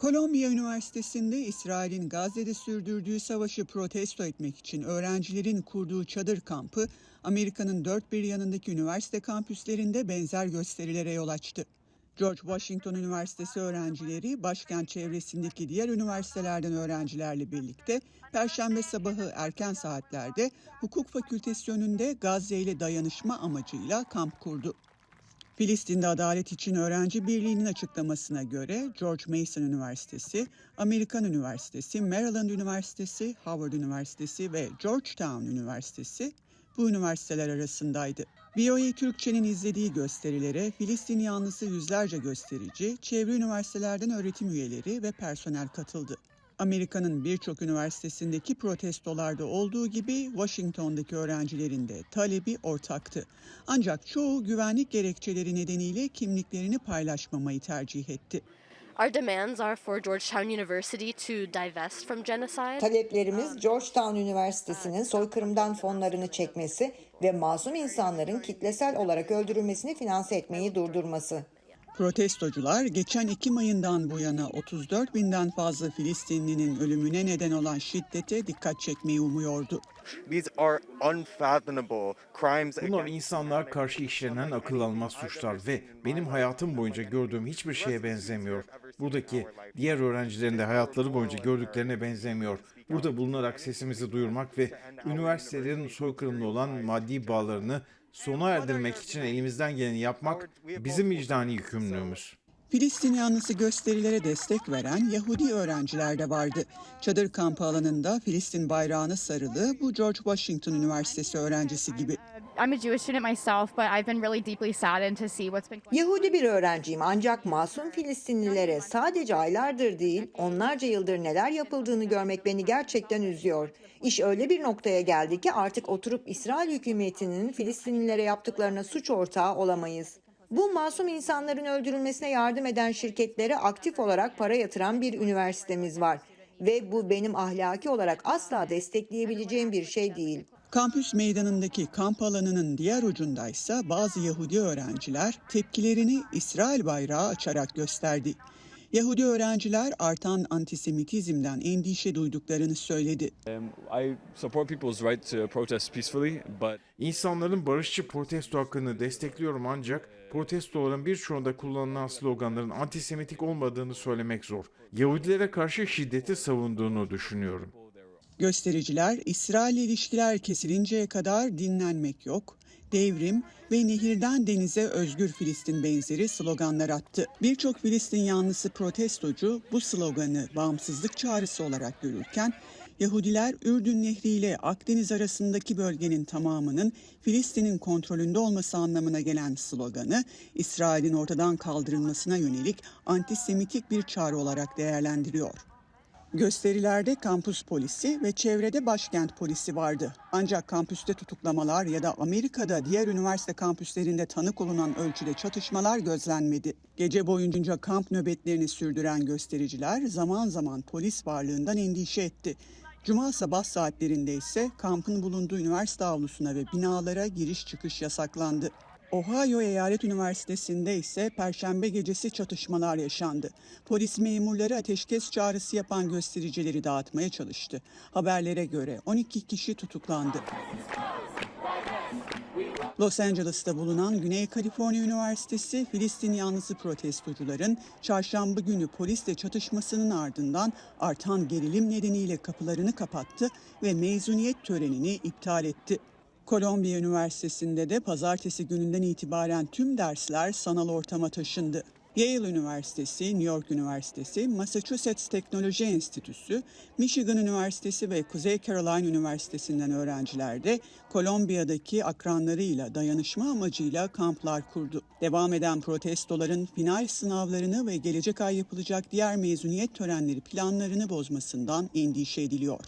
Kolombiya Üniversitesi'nde İsrail'in Gazze'de sürdürdüğü savaşı protesto etmek için öğrencilerin kurduğu çadır kampı, Amerika'nın dört bir yanındaki üniversite kampüslerinde benzer gösterilere yol açtı. George Washington Üniversitesi öğrencileri başkent çevresindeki diğer üniversitelerden öğrencilerle birlikte Perşembe sabahı erken saatlerde hukuk fakültesi önünde Gazze ile dayanışma amacıyla kamp kurdu. Filistin'de Adalet için Öğrenci Birliği'nin açıklamasına göre George Mason Üniversitesi, Amerikan Üniversitesi, Maryland Üniversitesi, Howard Üniversitesi ve Georgetown Üniversitesi bu üniversiteler arasındaydı. VOA Türkçe'nin izlediği gösterilere Filistin yanlısı yüzlerce gösterici, çevre üniversitelerden öğretim üyeleri ve personel katıldı. Amerika'nın birçok üniversitesindeki protestolarda olduğu gibi Washington'daki öğrencilerin de talebi ortaktı. Ancak çoğu güvenlik gerekçeleri nedeniyle kimliklerini paylaşmamayı tercih etti. Our demands are for Georgetown University to divest from genocide. Taleplerimiz Georgetown Üniversitesi'nin soykırımdan fonlarını çekmesi ve masum insanların kitlesel olarak öldürülmesini finanse etmeyi durdurması. Protestocular geçen Ekim ayından bu yana 34 binden fazla Filistinlinin ölümüne neden olan şiddete dikkat çekmeyi umuyordu. Bunlar insanlar karşı işlenen akıl almaz suçlar ve benim hayatım boyunca gördüğüm hiçbir şeye benzemiyor. Buradaki diğer öğrencilerin de hayatları boyunca gördüklerine benzemiyor. Burada bulunarak sesimizi duyurmak ve üniversitelerin soykırımlı olan maddi bağlarını sona erdirmek için elimizden geleni yapmak bizim vicdani yükümlülüğümüz. Filistin yanlısı gösterilere destek veren Yahudi öğrenciler de vardı. Çadır kampı alanında Filistin bayrağını sarılı bu George Washington Üniversitesi öğrencisi gibi. I'm a Jewish student myself, but I've been really deeply saddened to see what's been Yahudi bir öğrenciyim ancak masum Filistinlilere sadece aylardır değil onlarca yıldır neler yapıldığını görmek beni gerçekten üzüyor. İş öyle bir noktaya geldi ki artık oturup İsrail hükümetinin Filistinlilere yaptıklarına suç ortağı olamayız. Bu masum insanların öldürülmesine yardım eden şirketlere aktif olarak para yatıran bir üniversitemiz var. Ve bu benim ahlaki olarak asla destekleyebileceğim bir şey değil. Kampüs meydanındaki kamp alanının diğer ucundaysa bazı Yahudi öğrenciler tepkilerini İsrail bayrağı açarak gösterdi. Yahudi öğrenciler artan antisemitizmden endişe duyduklarını söyledi. Um, I support people's right to protest peacefully, but İnsanların barışçı protesto hakkını destekliyorum ancak protestoların birçoğunda kullanılan sloganların antisemitik olmadığını söylemek zor. Yahudilere karşı şiddeti savunduğunu düşünüyorum. Göstericiler İsrail ilişkiler kesilinceye kadar dinlenmek yok, devrim ve nehirden denize özgür Filistin benzeri sloganlar attı. Birçok Filistin yanlısı protestocu bu sloganı bağımsızlık çağrısı olarak görürken Yahudiler Ürdün Nehri ile Akdeniz arasındaki bölgenin tamamının Filistin'in kontrolünde olması anlamına gelen sloganı İsrail'in ortadan kaldırılmasına yönelik antisemitik bir çağrı olarak değerlendiriyor. Gösterilerde kampüs polisi ve çevrede başkent polisi vardı. Ancak kampüste tutuklamalar ya da Amerika'da diğer üniversite kampüslerinde tanık olunan ölçüde çatışmalar gözlenmedi. Gece boyunca kamp nöbetlerini sürdüren göstericiler zaman zaman polis varlığından endişe etti. Cuma sabah saatlerinde ise kampın bulunduğu üniversite avlusuna ve binalara giriş çıkış yasaklandı. Ohio Eyalet Üniversitesi'nde ise perşembe gecesi çatışmalar yaşandı. Polis memurları ateşkes çağrısı yapan göstericileri dağıtmaya çalıştı. Haberlere göre 12 kişi tutuklandı. Los Angeles'ta bulunan Güney Kaliforniya Üniversitesi Filistin yanlısı protestocuların çarşamba günü polisle çatışmasının ardından artan gerilim nedeniyle kapılarını kapattı ve mezuniyet törenini iptal etti. Kolombiya Üniversitesi'nde de pazartesi gününden itibaren tüm dersler sanal ortama taşındı. Yale Üniversitesi, New York Üniversitesi, Massachusetts Teknoloji Enstitüsü, Michigan Üniversitesi ve Kuzey Carolina Üniversitesi'nden öğrenciler de Kolombiya'daki akranlarıyla dayanışma amacıyla kamplar kurdu. Devam eden protestoların final sınavlarını ve gelecek ay yapılacak diğer mezuniyet törenleri planlarını bozmasından endişe ediliyor.